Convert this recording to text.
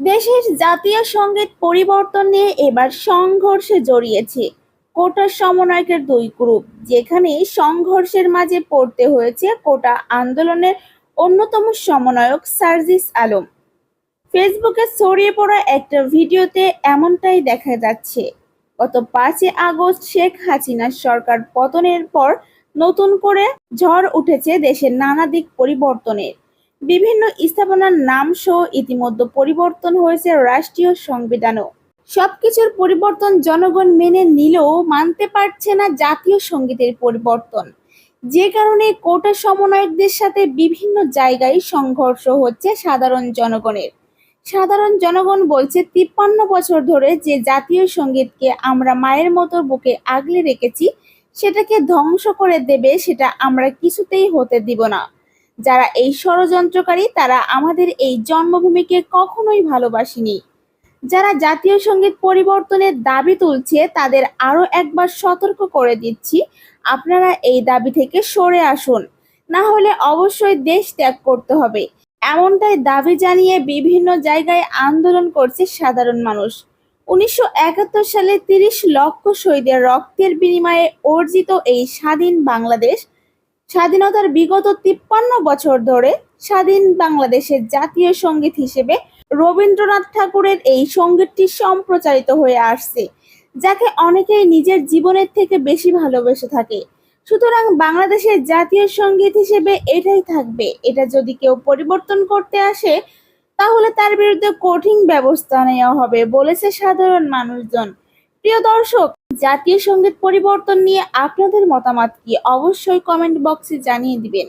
দেশের জাতীয় সংগীত পরিবর্তন নিয়ে এবার সংঘর্ষে জড়িয়েছে। কোটা সমন্বয়কের দুই গ্রুপ, যেখানে সংঘর্ষের মাঝে পড়তে হয়েছে কোটা আন্দোলনের অন্যতম সমন্বয়ক সার্জিস আলম। ফেসবুকে ছড়িয়ে পড়া একটা ভিডিওতে এমনটাই দেখা যাচ্ছে। গত পাঁচই আগস্ট শেখ হাসিনার সরকার পতনের পর নতুন করে ঝড় উঠেছে দেশের নানা দিক পরিবর্তনের। বিভিন্ন স্থাপনার নাম সহ ইতিমধ্যে পরিবর্তন হয়েছে রাষ্ট্রীয় সংবিধানও। সবকিছুর পরিবর্তন জনগণ মেনে নিলেও মানতে পারছে না জাতীয় সঙ্গীতের পরিবর্তন। যে কারণে কোটা সমন্বয়কদের সাথে বিভিন্ন জায়গায় সংঘর্ষ হচ্ছে সাধারণ জনগণের। সাধারণ জনগণ বলছে, তিপ্পান্ন বছর ধরে যে জাতীয় সঙ্গীতকে আমরা মায়ের মতো বুকে আগলে রেখেছি, সেটাকে ধ্বংস করে দেবে, সেটা আমরা কিছুতেই হতে দিব না। যারা এই ষড়যন্ত্রকারী, তারা আমাদের এই জন্মভূমিকে কখনোই ভালোবাসেনি। যারা জাতীয় সংগীত পরিবর্তনের দাবি তুলছে, তাদের আরও একবার সতর্ক করে দিচ্ছি, আপনারা এই দাবি থেকে সরে আসুন। না হলে অবশ্যই দেশ ত্যাগ করতে হবে। এমনটাই দাবি জানিয়ে বিভিন্ন জায়গায় আন্দোলন করছে সাধারণ মানুষ। উনিশশো একাত্তর সালে তিরিশ লক্ষ শহীদের রক্তের বিনিময়ে অর্জিত এই স্বাধীন বাংলাদেশ স্বাধীনতার বিগত তিপ্পান্ন বছর ধরে স্বাধীন বাংলাদেশের জাতীয় সংগীত হিসেবে রবীন্দ্রনাথ ঠাকুরের এই সঙ্গীতটি সম্প্রচারিত হয়ে আসছে, যাকে অনেকেই নিজের জীবনের থেকে বেশি ভালোবেসে থাকে। সুতরাং বাংলাদেশের জাতীয় সংগীত হিসেবে এটাই থাকবে। এটা যদি কেউ পরিবর্তন করতে আসে, তাহলে তার বিরুদ্ধে কঠিন ব্যবস্থা নেওয়া হবে, বলেছে সাধারণ মানুষজন। প্রিয় দর্শক জাতীয় সংগীত পরিবর্তন নিয়ে আপনাদের মতামত কি অবশ্যই কমেন্ট বক্সে জানিয়ে দিবেন।